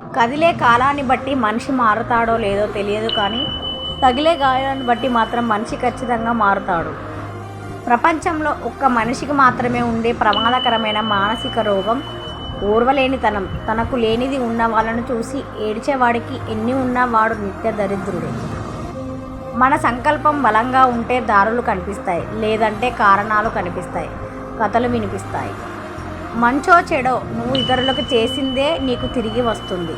కదిలే కాలాన్ని బట్టి మనిషి మారుతాడో లేదో తెలియదు కానీ తగిలే గాయాన్ని బట్టి మాత్రం మనిషి ఖచ్చితంగా మారుతాడు. ప్రపంచంలో ఒక్క మనిషికి మాత్రమే ఉండే ప్రమాదకరమైన మానసిక రోగం ఓర్వలేనితనం తనకు లేనిది ఉన్న వాళ్ళను చూసి ఏడ్చేవాడికి ఎన్ని ఉన్నా వాడు నిత్య దరిద్రుడే. మన సంకల్పం బలంగా ఉంటే దారులు కనిపిస్తాయి లేదంటే కారణాలు కనిపిస్తాయి కథలు వినిపిస్తాయి. మంచో చెడో నువ్వు ఇతరులకు చేసిందే నీకు తిరిగి వస్తుంది.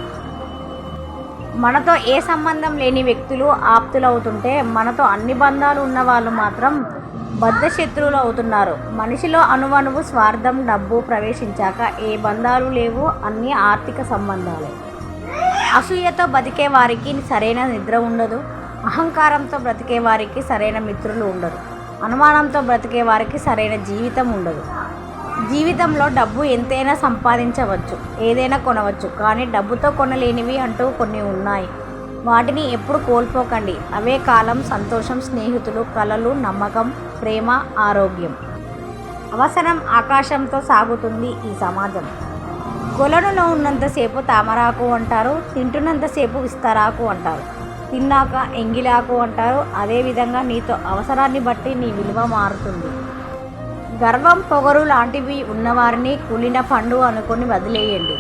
మనతో ఏ సంబంధం లేని వ్యక్తులు ఆప్తులవుతుంటే మనతో అన్ని బంధాలు ఉన్న వాళ్ళు మాత్రం బద్ధ శత్రువులు అవుతున్నారు. మనిషిలో అణువణువు స్వార్థం డబ్బు ప్రవేశించాక ఏ బంధాలు లేవు అన్ని ఆర్థిక సంబంధాలే. అసూయతో బతికే వారికి సరైన నిద్ర ఉండదు అహంకారంతో బ్రతికే వారికి సరైన మిత్రులు ఉండరు అనుమానంతో బ్రతికే వారికి సరైన జీవితం ఉండదు. జీవితంలో డబ్బు ఎంతైనా సంపాదించవచ్చు ఏదైనా కొనవచ్చు కానీ డబ్బుతో కొనలేనివి అంటూ కొన్ని ఉన్నాయి. వాటిని ఎప్పుడు కోల్పోకండి. అవే కాలం సంతోషం స్నేహితులు కలలు నమ్మకం ప్రేమ ఆరోగ్యం. అవసరం ఆకాశంతో సాగుతుంది ఈ సమాజం. కొలనులో ఉన్నంతసేపు తామరాకు అంటారు తింటున్నంతసేపు విస్తరాకు అంటారు. తిన్నాక ఎంగిలాకు అంటారు అదేవిధంగా నీతో అవసరాన్ని బట్టి నీ విలువ మారుతుంది. గర్వం పొగరు లాంటివి ఉన్నవారిని కులిన పండు అనుకుని వదిలేయండి.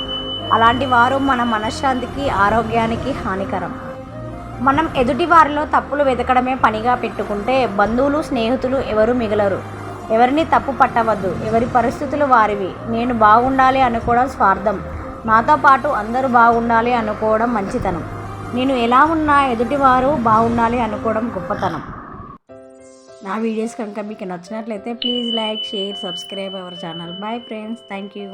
అలాంటి వారు మన మనశ్శాంతికి ఆరోగ్యానికి హానికరం. మనం ఎదుటి వారిలో తప్పులు వెతకడమే పనిగా పెట్టుకుంటే బంధువులు స్నేహితులు ఎవరు మిగలరు. ఎవరిని తప్పు పట్టవద్దు. ఎవరి పరిస్థితులు వారివి. నేను బాగుండాలి అనుకోవడం స్వార్థం. నాతో పాటు అందరూ బాగుండాలి అనుకోవడం మంచితనం. నేను ఎలా ఉన్నా ఎదుటివారు బాగుండాలి అనుకోవడం గొప్పతనం. నా వీడియోస్ కనుక మీకు నచ్చినట్లయితే please like share subscribe our channel. Bye friends thank you